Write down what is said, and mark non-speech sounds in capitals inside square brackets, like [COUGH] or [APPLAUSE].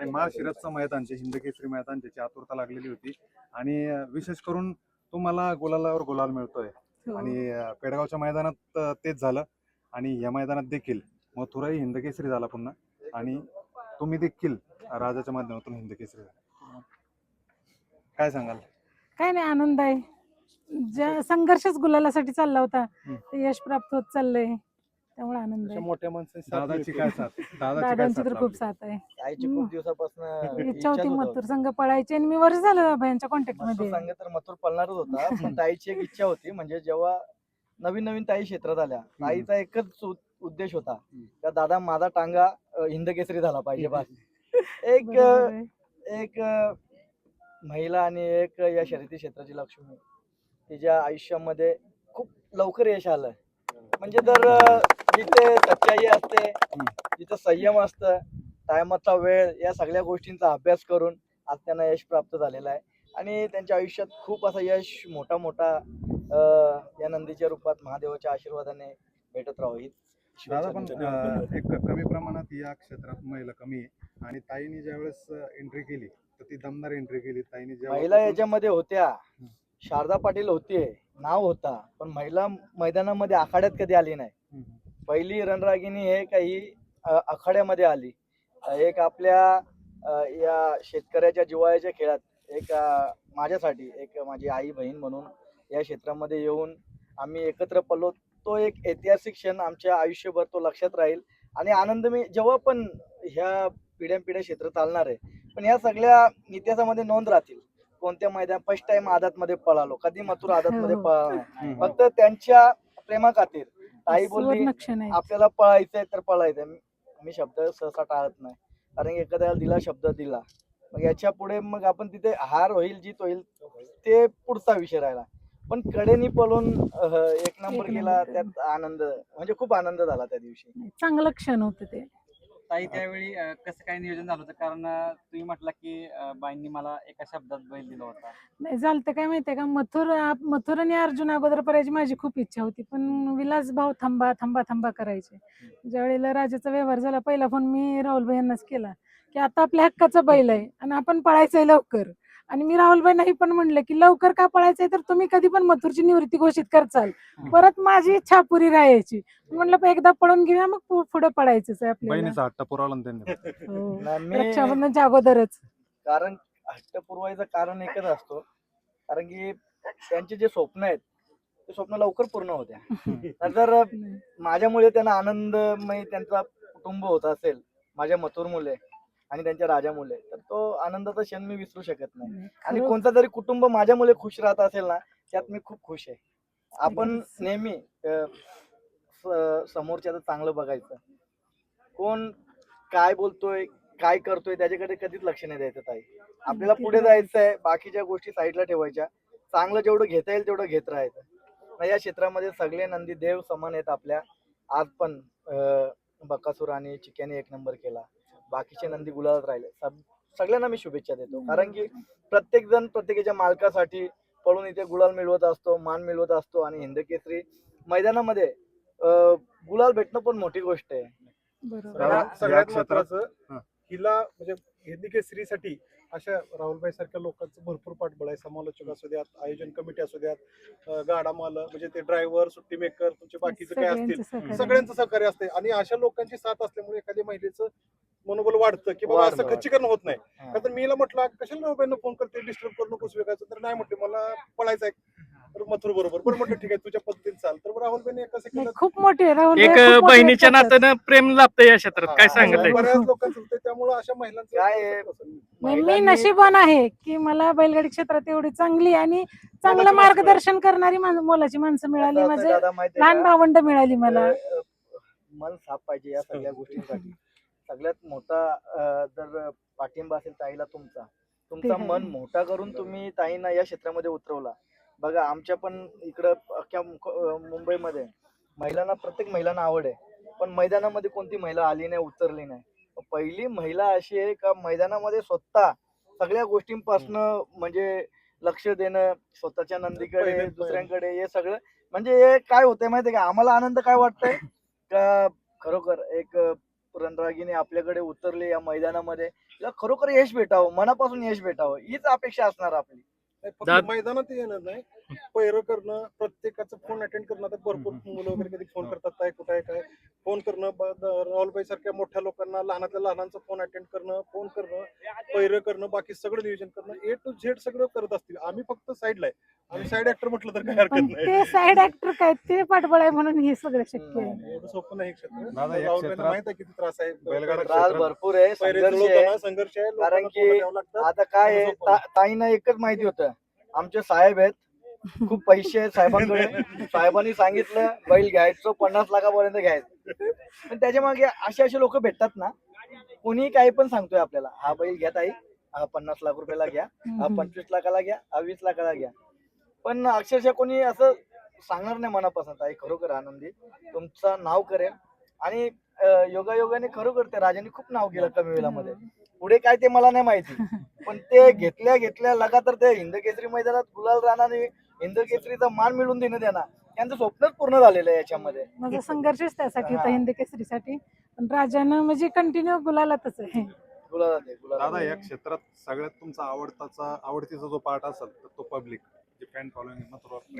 आणि महाशिरतचं मैदान जे हिंद केसरी मैदान ज्याची आतुरता लागलेली होती. आणि विशेष करून तुम्हाला गुलालावर गुलाल मिळतोय. हो. आणि पेडगावच्या मैदानात तेच झालं. आणि या मैदानात देखील मथुराही हिंद केसरी झाला पुन्हा. आणि तुम्ही देखील राजाच्या माध्यमातून हिंद केसरी झाला. काय सांगाल? काय नाही आनंद आहे. ज्या संघर्षच गुलालासाठी चालला होता. यश प्राप्त होत चाललंय. त्यामुळे आनंद आहे. मोठ्या माणसाची साथ दादाची मिळते. काय साथ? दादाची दादांची तर खूप? साथ आहे. आईची हम्म. खूप दिवसापासून इच्छा होती मथुर संघ पळायची आणि मी वर्ष झालं बाबा यांच्या कॉन्टॅक्टमध्ये. संघ तर मथुर पळणारच होता पण ताईची एक इच्छा होती म्हणजे जेव्हा नवीन नवीन ताई क्षेत्रात आल्या ताईचा एकच उद्देश होता का दादा माझा टांगा अं, हिंद केसरी झाला पाहिजे बस. [LAUGHS] एक बरोबर अं, आहे. एक अं, महिला आणि एक या शर्यती क्षेत्राची लक्ष्मी. तिच्या आयुष्यामध्ये खूप लवकर यश आलं. म्हणजे तर अं, जिथे सच्चाई असते जिथे संयम असतं टायमाचा वेळ या सगळ्या गोष्टींचा अभ्यास करून आज त्यांना यश प्राप्त झालेलं आहे. आणि त्यांच्या आयुष्यात खूप असं यश मोठा मोठा या नंदीच्या रूपात महादेवाच्या आशीर्वादाने भेटत राहावी दादा पण एक कमी प्रमाणात या क्षेत्रात महिला कमी आहे. आणि ताईने ज्यावेळेस एंट्री केली तर ती दमदार एंट्री केली. ताईने महिला याच्यामध्ये होत्या. शारदा पाटील होती नाव होता पण महिला मैदानामध्ये आखाड्यात कधी आली नाही. पहिली रणरागिणी हे काही आखाड्यामध्ये आली. एक आपल्या या शेतकऱ्याच्या जिवाळ्याच्या खेळात एक माझ्यासाठी एक माझी आई बहीण म्हणून या क्षेत्रामध्ये येऊन आम्ही एकत्र पडलो तो एक ऐतिहासिक क्षण आमच्या आयुष्यभर तो लक्षात राहील. आणि आनंद मी जेव्हा पण ह्या पिढ्यानपिढ्या क्षेत्र चालणार आहे पण ह्या सगळ्या इतिहासामध्ये नोंद राहतील. कोणत्या मैदान फर्स्ट टाइम आदातमध्ये पळालो. कधी मथुर आदातमध्ये हो. पळाला नाही. फक्त त्यांच्या प्रेमा खातीर ताई बोलली सुवर्ण क्षण आहे. आपल्याला पळायचंय तर पळायचंय. मी- मी शब्द सहसा टाळत नाही. कारण एखाद्याला दिला शब्द दिला. मग याच्यापुढे मग आपण तिथे हार होईल जीत होईल ते पुढचा विषय राहिला. पण कडेनी पळून अह, एक नंबर एक केला. त्यात आनंद म्हणजे खूप आनंद झाला त्या दिवशी. चांगलं क्षण होतं ते. ताई त्यावेळी कसं काय नियोजन झालं होतं? कारण तुम्ही म्हटला की बाईंनी मला एका शब्दात बैल दिला होता. नाही झालं काय माहितीये का? मथुर आप- मथुर आणि अर्जुन अगोदर करायची माझी खूप इच्छा होती पण विलास भाऊ थांबा थांबा थांबा करायचे. ज्यावेळेला राजाचा व्यवहार झाला पहिला फोन मी राहुलभाई यांनाच केला की आता आपल्या हक्काचा बैल आहे आणि आपण पळायचंय लवकर. आणि मी राहुलभाईंनाही पण म्हणलं की लवकर का पळायचंय? तर तुम्ही कधी पण मथुरची निवृत्ती घोषित करचाल. परत माझी इच्छा पुरी राहायची. म्हणलं "पण एकदा पळून घेऊया मग पुढे पळायचंच आहे आपल्याला. हो. रक्षाबंधनच्या अगोदरच. कारण हट्ट पुरवायचं कारण एकच असतो. कारण की त्यांचे जे स्वप्न आहेत ते स्वप्न लवकर पूर्ण होत्या. जर माझ्यामुळे त्यांना आनंदमय त्यांचा कुटुंब होत असेल माझ्या मथुर मुले आणि त्यांच्या राजा मुले तर तो आनंदाचा क्षण मी विसरू शकत नाही. आणि कोणता तरी कुटुंब माझ्या मुले खुश राहत असेल ना त्यात मी खूप खुश आहे. आपण. नेहमी अं, स- समोरच्याचं चांगलं बघायचं. कोण काय बोलतोय काय करतोय त्याच्याकडे कधीच लक्ष नाही द्यायचं ताई. आपल्याला पुढे तर आहे. जायचंय बाकीच्या गोष्टी साईडला ठेवायच्या. चांगलं जेवढं घेता येईल तेवढं घेत राहायचं. या क्षेत्रामध्ये सगळे नंदी देव समान आहेत आपल्या. आज पण अं, बकासूर आणि चिक्याने एक नंबर केला. बाकीचे नंदी गुलाबात राहिले. सब- सगळ्यांना मी शुभेच्छा देतो. कारण की प्रत्येक जण प्रत्येकाच्या मालकासाठी पळून इथे गुलाल मिळवत असतो मान मिळवत असतो आणि हिंद केसरी मैदानामध्ये अं, गुलाल भेटणं पण मोठी गोष्ट आहे. सगळ्यात- महत्वाचं. हिला म्हणजे हिंदी केसरीसाठी अशा राहुलभाई सारख्या लोकांचं भरपूर पाठबळ आहे. समालोचक असू द्यात आयोजन कमिटी असू द्यात अं, गाडा मालक म्हणजे ते ड्रायव्हर सुट्टी मेकर तुमचे बाकीचे काय असतील सगळ्यांचं सहकार्य. असते. आणि अशा लोकांची साथ असल्यामुळे एखाद्या महिलेचं मनोबल वाढतं की बाबा असं खच्चीकरण होत नाही. हा. का तर मी हिला म्हटलं कशाला राहुलबाईंना फोन करते? डिस्टर्ब करू नकोस वेगायचं तर नाही म्हटले मला पळायचं आहे मथुर बरोबर. बरं म्हटलं ठीक आहे तुझ्या पद्धतीने चाल. तर राहुलबाईंनी एका नाही, सेकंदात खूप मोठे राहुल एक भाई खूप मोठे बहिणीच्या. नात्यानं प्रेम लाभतं या क्षेत्रात. काय सांगितलंय बऱ्याच लोकांचं होतं त्यामुळे अशा महिलांचं काय आहे? नाही, मी महिलांनी- नशीबवान आहे की मला बैलगाडी क्षेत्रात एवढी चांगली आणि चांगलं मार्गदर्शन करणारी मोलाची माणसं मिळाली कसं दादा माहितीये लहान का? भावंड मिळाली मला. अ, अ, मन साफ पाहिजे या सगळ्या गोष्टींसाठी. सगळ्यात मोठा अ, जर पाठिंबा असेल ताईला तुमचा तुमचा आहे. मन मोठा करून तुम्ही ताईंना या क्षेत्रामध्ये उतरवला. बघा आमच्या पण इकडं अख्ख्या मुंबईमध्ये महिलांना प्रत्येक महिलांना आवड आहे. पण मैदानामध्ये कोणती महिला आली नाही उतरली नाही? पहिली महिला अशी आहे का मैदानामध्ये स्वतः सगळ्या गोष्टींपासून म्हणजे लक्ष देणं स्वतःच्या नंदीकडे दुसऱ्यांकडे हे सगळं. म्हणजे हे काय होतंय माहितीये का? आम्हाला आनंद काय वाटतंय? का खरोखर एक रणरागिणी आपल्याकडे उतरली या मैदानामध्ये? खरोखर यश भेटावं मनापासून यश भेटावं हीच अपेक्षा असणार आपली. नाही, फक्त मैदानात येणार नाही. पैर करणं प्रत्येकाचं फोन अटेंड करणं. आता भरपूर मुलं वगैरे कधी फोन करतात काय कुठं आहे काय? फोन करणं ब- द- राहुलबाई सारख्या मोठ्या लोकांना लहानातल्या लहानांचा फोन अटेंड करणं फोन करणं पैर करणं बाकी सगळं नियोजन करणं ए टू झेड सगळं करत असतील. आम्ही फक्त साईडला आहे. साईड ऍक्टर म्हटलं तर काय पण हरकत नाही. ते साईड ऍक्टर काय ते पाठबळ आहे म्हणून हे सगळं शक्य आहे. एवढं सोपं नाही हे क्षेत्र. दादा, या राहुलबाईंना क्षेत्रात माहीत आहे किती त्रास आहे. बैलगाडा त्रास क्षेत्रात- भरपूर आहे संघर्ष आहे. संघर्ष आहे कारण की. आता काय आहे. ता- ताईंना एकच माहिती होतं. आमचे साहेब आहेत खूप पैसे आहेत साहेबांकडे. साहेबांनी सांगितलं बैल घ्यायचं पन्नास लाखापर्यंत घ्यायचं. पण त्याच्यामागे असे असे लोक भेटतात ना कोणी काही पण सांगतोय आपल्याला. हा बैल घ्या ताई हा पन्नास लाख रुपयाला घ्या हा. पंचवीस लाखाला घ्या हा वीस लाखाला घ्या. पण अक्षरशः कोणी असं सांगणार नाही मनापासून ताई खरोखर आनंदी तुमचं नाव करेल. आणि योगायोगाने खरोखर त्या राजाने खूप नाव केलं कमी वेळामध्ये. पुढे काय ते मला नाही माहिती. पण ते घेतल्या घेतल्या लगातार ते हिंद केसरी मैदानात गुलाल राहणार हिंद केसरीचा मान मिळवून देणं देणार त्यांचं स्वप्नच पूर्ण झालेलं आहे याच्यामध्ये. माझा संघर्षच त्यासाठी होता. हिंद केसरीसाठी. पण राजानं म्हणजे कंटिन्यू गुलालातच आहे. गुलाल आहे, गुलाल दादा. या क्षेत्रात सगळ्यात तुमचा आवडताचा आवडतीचा जो पार्ट असेल तर तो पब्लिक जे फॅन फॉलोइंग प्रेम